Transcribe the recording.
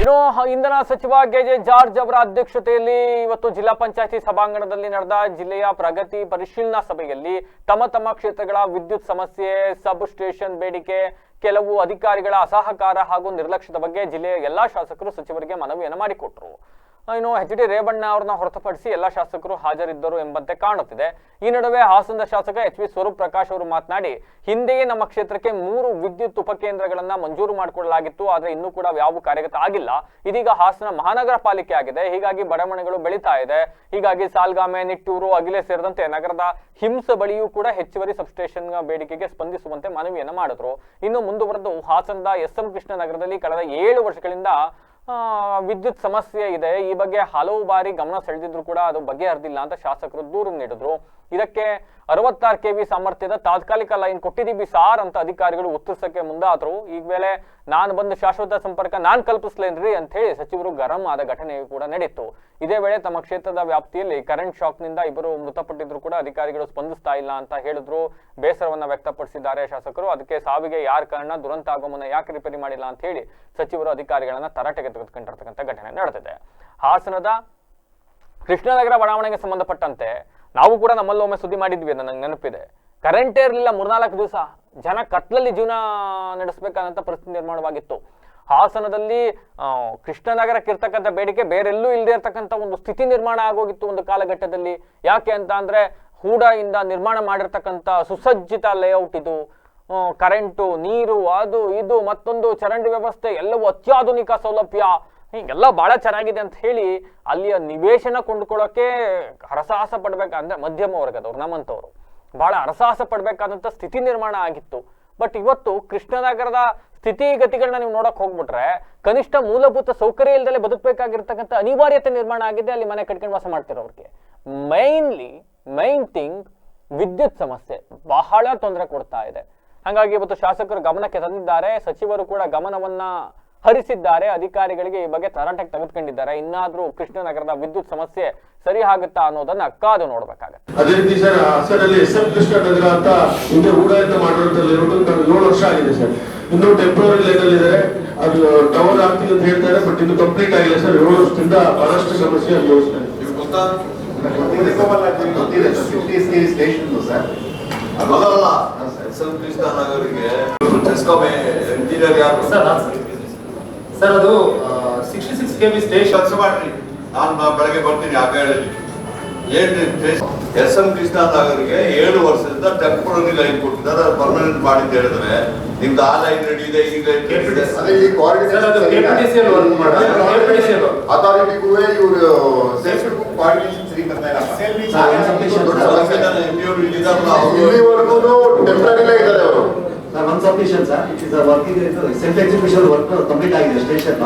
ಇನ್ನು ಇಂಧನ ಸಚಿವ ಕೆ ಜೆ ಜಾರ್ಜ್ ಅವರ ಅಧ್ಯಕ್ಷತೆಯಲ್ಲಿ ಇವತ್ತು ಜಿಲ್ಲಾ ಪಂಚಾಯತಿ ಸಭಾಂಗಣದಲ್ಲಿ ನಡೆದ ಜಿಲ್ಲೆಯ ಪ್ರಗತಿ ಪರಿಶೀಲನಾ ಸಭೆಯಲ್ಲಿ ತಮ್ಮ ತಮ್ಮ ಕ್ಷೇತ್ರಗಳ ವಿದ್ಯುತ್ ಸಮಸ್ಯೆ, ಸಬ್ ಸ್ಟೇಷನ್ ಬೇಡಿಕೆ, ಕೆಲವು ಅಧಿಕಾರಿಗಳ ಅಸಹಕಾರ ಹಾಗೂ ನಿರ್ಲಕ್ಷ್ಯದ ಬಗ್ಗೆ ಜಿಲ್ಲೆಯ ಎಲ್ಲಾ ಶಾಸಕರು ಸಚಿವರಿಗೆ ಮನವಿಯನ್ನು ಮಾಡಿಕೊಟ್ರು. ಇನ್ನು ಎಚ್ ಡಿ ರೇವಣ್ಣ ಅವ್ರನ್ನ ಹೊರತುಪಡಿಸಿ ಎಲ್ಲ ಶಾಸಕರು ಹಾಜರಿದ್ದರು ಎಂಬಂತೆ ಕಾಣುತ್ತಿದೆ. ಈ ನಡುವೆ ಹಾಸನದ ಶಾಸಕ ಎಚ್ ವಿ ಸ್ವರೂಪ್ ಪ್ರಕಾಶ್ ಅವರು ಮಾತನಾಡಿ, ಹಿಂದೆಯೇ ನಮ್ಮ ಕ್ಷೇತ್ರಕ್ಕೆ ಮೂರು ವಿದ್ಯುತ್ ಉಪಕೇಂದ್ರಗಳನ್ನ ಮಂಜೂರು ಮಾಡಿಕೊಳ್ಳಲಾಗಿತ್ತು ಆದರೆ ಇನ್ನೂ ಕೂಡ ಯಾವ ಕಾರ್ಯಗತ ಆಗಿಲ್ಲ. ಇದೀಗ ಹಾಸನ ಮಹಾನಗರ ಪಾಲಿಕೆ ಆಗಿದೆ. ಹೀಗಾಗಿ ಬಡಾವಣೆಗಳು ಬೆಳೀತಾ ಇದೆ. ಹೀಗಾಗಿ ಸಾಲ್ಗಾಮೆ, ನಿಟ್ಟೂರು, ಅಗಿಲೆ ಸೇರಿದಂತೆ ನಗರದ ಹಿಂಸೆ ಬಳಿಯೂ ಕೂಡ ಹೆಚ್ಚುವರಿ ಸಬ್ಸ್ಟೇಷನ್ ಬೇಡಿಕೆಗೆ ಸ್ಪಂದಿಸುವಂತೆ ಮನವಿಯನ್ನು ಮಾಡಿದ್ರು. ಇನ್ನು ಮುಂದುವರೆದು ಹಾಸನದ ಎಸ್ ಎಂ ಕೃಷ್ಣ ನಗರದಲ್ಲಿ ಕಳೆದ ಏಳು ವರ್ಷಗಳಿಂದ ವಿದ್ಯುತ್ ಸಮಸ್ಯೆ ಇದೆ. ಈ ಬಗ್ಗೆ ಹಲವು ಬಾರಿ ಗಮನ ಸೆಳೆದಿದ್ರು ಕೂಡ ಅದು ಬಗೆಹರಿದಿಲ್ಲ ಅಂತ ಶಾಸಕರು ದೂರು ನೀಡಿದ್ರು. ಇದಕ್ಕೆ ಅರವತ್ತಾರು ಕೆ ಕೆವಿ ಸಾಮರ್ಥ್ಯದ ತಾತ್ಕಾಲಿಕ ಲೈನ್ ಕೊಟ್ಟಿದ್ದೀವಿ ಸಾರ್ ಅಂತ ಅಧಿಕಾರಿಗಳು ಉತ್ತರಿಸಕ್ಕೆ ಮುಂದಾದ್ರು. ಈ ವೇಳೆ ನಾನು ಬಂದು ಶಾಶ್ವತ ಸಂಪರ್ಕ ನಾನು ಕಲ್ಪಿಸ್ಲೇನ್ರಿ ಅಂತ ಹೇಳಿ ಸಚಿವರು ಗರಂ ಆದ ಘಟನೆಯು ಕೂಡ ನಡೆಯಿತು. ಇದೇ ವೇಳೆ ತಮ್ಮ ಕ್ಷೇತ್ರದ ವ್ಯಾಪ್ತಿಯಲ್ಲಿ ಕರೆಂಟ್ ಶಾಕ್ನಿಂದ ಇಬ್ಬರು ಮೃತಪಟ್ಟಿದ್ರು ಕೂಡ ಅಧಿಕಾರಿಗಳು ಸ್ಪಂದಿಸ್ತಾ ಇಲ್ಲ ಅಂತ ಹೇಳಿದ್ರು. ಬೇಸರವನ್ನ ವ್ಯಕ್ತಪಡಿಸಿದ್ದಾರೆ ಶಾಸಕರು. ಅದಕ್ಕೆ ಸಾವಿಗೆ ಯಾರ ಕಾರಣ? ದುರಂತ ಆಗೋ ಯಾಕೆ ರಿಪೇರಿ ಮಾಡಿಲ್ಲ ಅಂತ ಹೇಳಿ ಸಚಿವರು ಅಧಿಕಾರಿಗಳನ್ನ ತರಾಟೆಗೆ ತೆಗೆದುಕೊಂಡಿರ್ತಕ್ಕಂಥ ಘಟನೆ ನಡೆದಿದೆ. ಹಾಸನದ ಕೃಷ್ಣನಗರ ಬಡಾವಣೆಗೆ ಸಂಬಂಧಪಟ್ಟಂತೆ ನಾವು ಕೂಡ ನಮ್ಮಲ್ಲೊಮ್ಮೆ ಸುದ್ದಿ ಮಾಡಿದ್ವಿ ಅಂತ ನಂಗೆ ನೆನಪಿದೆ. ಕರೆಂಟೇ ಇರಲಿಲ್ಲ ಮೂರ್ನಾಲ್ಕು ದಿವಸ. ಜನ ಕತ್ಲಲ್ಲಿ ಜೀವನ ನಡೆಸಬೇಕಾದಂತ ಪರಿಸ್ಥಿತಿ ನಿರ್ಮಾಣವಾಗಿತ್ತು. ಹಾಸನದಲ್ಲಿ ಕೃಷ್ಣನಗರಕ್ಕೆ ಇರ್ತಕ್ಕಂಥ ಬೇಡಿಕೆ ಬೇರೆಲ್ಲೂ ಇಲ್ಲದೆ ಇರ್ತಕ್ಕಂಥ ಒಂದು ಸ್ಥಿತಿ ನಿರ್ಮಾಣ ಆಗೋಗಿತ್ತು ಒಂದು ಕಾಲಘಟ್ಟದಲ್ಲಿ. ಯಾಕೆ ಅಂತ ಅಂದರೆ ಹೂಡಾಯಿಂದ ನಿರ್ಮಾಣ ಮಾಡಿರ್ತಕ್ಕಂಥ ಸುಸಜ್ಜಿತ ಲೇಔಟ್ ಇದು. ಕರೆಂಟು, ನೀರು, ಅದು, ಇದು, ಮತ್ತೊಂದು ಚರಂಡಿ ವ್ಯವಸ್ಥೆ, ಎಲ್ಲವೂ ಅತ್ಯಾಧುನಿಕ ಸೌಲಭ್ಯ. ಹೀಗೆಲ್ಲ ಬಹಳ ಚೆನ್ನಾಗಿದೆ ಅಂತ ಹೇಳಿ ಅಲ್ಲಿಯ ನಿವೇಶನ ಕೊಂಡ್ಕೊಳ್ಳೋಕೆ ಹರಸಾಹಸ ಪಡ್ಬೇಕಂದ್ರೆ ಮಧ್ಯಮ ವರ್ಗದವ್ರು, ನಮ್ಮಂಥವ್ರು. ಬಹಳ ಹರಸಾಹಸ ಪಡ್ಬೇಕಾದಂತ ಸ್ಥಿತಿ ನಿರ್ಮಾಣ ಆಗಿತ್ತು. ಬಟ್ ಇವತ್ತು ಕೃಷ್ಣನಗರದ ಸ್ಥಿತಿಗತಿಗಳನ್ನ ನೀವು ನೋಡಕ್ ಹೋಗ್ಬಿಟ್ರೆ ಕನಿಷ್ಠ ಮೂಲಭೂತ ಸೌಕರ್ಯ ಇಲ್ದಲೆ ಬದುಕಬೇಕಾಗಿರ್ತಕ್ಕಂಥ ಅನಿವಾರ್ಯತೆ ನಿರ್ಮಾಣ ಆಗಿದೆ ಅಲ್ಲಿ ಮನೆ ಕಟ್ಕೊಂಡು ವಾಸ ಮಾಡ್ತಿರೋರಿಗೆ. ಮೈನ್ಲಿ ಮೈನ್ ಥಿಂಗ್ ವಿದ್ಯುತ್ ಸಮಸ್ಯೆ ಬಹಳ ತೊಂದರೆ ಕೊಡ್ತಾ ಇದೆ. ಹಾಗಾಗಿ ಇವತ್ತು ಶಾಸಕರು ಗಮನಕ್ಕೆ ತಂದಿದ್ದಾರೆ. ಸಚಿವರು ಕೂಡ ಗಮನವನ್ನ ಹರಿಸಿದ್ದಾರೆ. ಅಧಿಕಾರಿಗಳಿಗೆ ಈ ಬಗ್ಗೆ ತರಾಟೆಗೆ ತೆಗೆದುಕೊಂಡಿದ್ದಾರೆ. ಇನ್ನಾದ್ರೂ ಕೃಷ್ಣನಗರದ ವಿದ್ಯುತ್ ಸಮಸ್ಯೆ ಸರಿ ಆಗುತ್ತಾ ಅನ್ನೋದನ್ನ ಕಾದು ನೋಡ್ಬೇಕಾಗತ್ತೆ. ಅದೇ ರೀತಿ ಸರ್ ಹಾಸನಲ್ಲಿ ಎಸ್ ಎಂ ಕೃಷ್ಣ ನಗರ ಅಂತ ಹಿಂದೆ ಊಡಾಯಿತ ಮಾಡಿರೋದ್ರಲ್ಲಿ ಏಳು ವರ್ಷ ಆಗಿದೆ ಸರ್. ಇನ್ನು ಟೆಂಪರರಿ ಲೆವೆಲ್ ಇದೆ ಅದು ಟವರ್ ಆಗ್ತೀವಿ ಅಂತ ಹೇಳ್ತಾರೆ ಬಟ್ ಇನ್ನು ಕಂಪ್ಲೀಟ್ ಆಗಿಲ್ಲ ಸರ್. ಏಳು ವರ್ಷದಿಂದ ಬಹಳಷ್ಟು ಸಮಸ್ಯೆ ಅನುಭವಿಸ್ತಾರೆ ಸ್ಟೇಷನ್ ಸರ್. ಅದಲ್ಲ ಎಸ್ ಎಂ ಕೃಷ್ಣ ನಗರಿಗೆ ಟೆಸ್ಕಾಮ್ ಇಂಜಿನಿಯರ್ ಯಾರು ಸರ್ ಅದು sixty six K V station ಕೆಲಸ ಮಾಡ್ರಿ. ನಾನು ಬೆಳಗ್ಗೆ ಬರ್ತೀನಿ ಆಗ ಹೇಳಿ ಏನ್ ಎಸ್ ಎಂ ಕೃಷ್ಣ ನಗರಿಗೆ ಏಳು ವರ್ಷದಿಂದ ಟೆಂಪರರಿ ಲೈನ್ ಕೊಟ್ಟಿದ್ದಾರೆ ಪರ್ಮನೆಂಟ್ ಮಾಡಿದ್ದು ಅಂತ ಹೇಳಿದ್ರೆ. ನಿಮ್ದು ಆ ಲೈನ್ ರೆಡಿ ಇದೆ ಈ ಲೈನ್ ರೆಡಿ ಇದೆ. ಅದೇ ಈ ಸರ್ ಅದು KPTC ಅಲ್ಲಿ work ಮಾಡೋದು. KPTC ಅಲ್ಲಿ. ಅಥಾರಿಟಿಗೂ ಇವರು ಸೇಫ್ಟಿ ಕೋಆರ್ಡಿನೇಷನ್ ಸರಿ ಬರ್ತಾ ಇಲ್ಲ ಇವ್ರು ಇಲ್ಲಿದಾರಲ್ಲ ಅವರು ಇಲ್ಲಿವರೆಗೂ ಟೆಂಪ್ರರಿಲೇ ಇದ್ದಾರೆ submission, sir. It is a working, self-execution work complete ಆಗಿದೆ ಸ್ಟೇಷನ್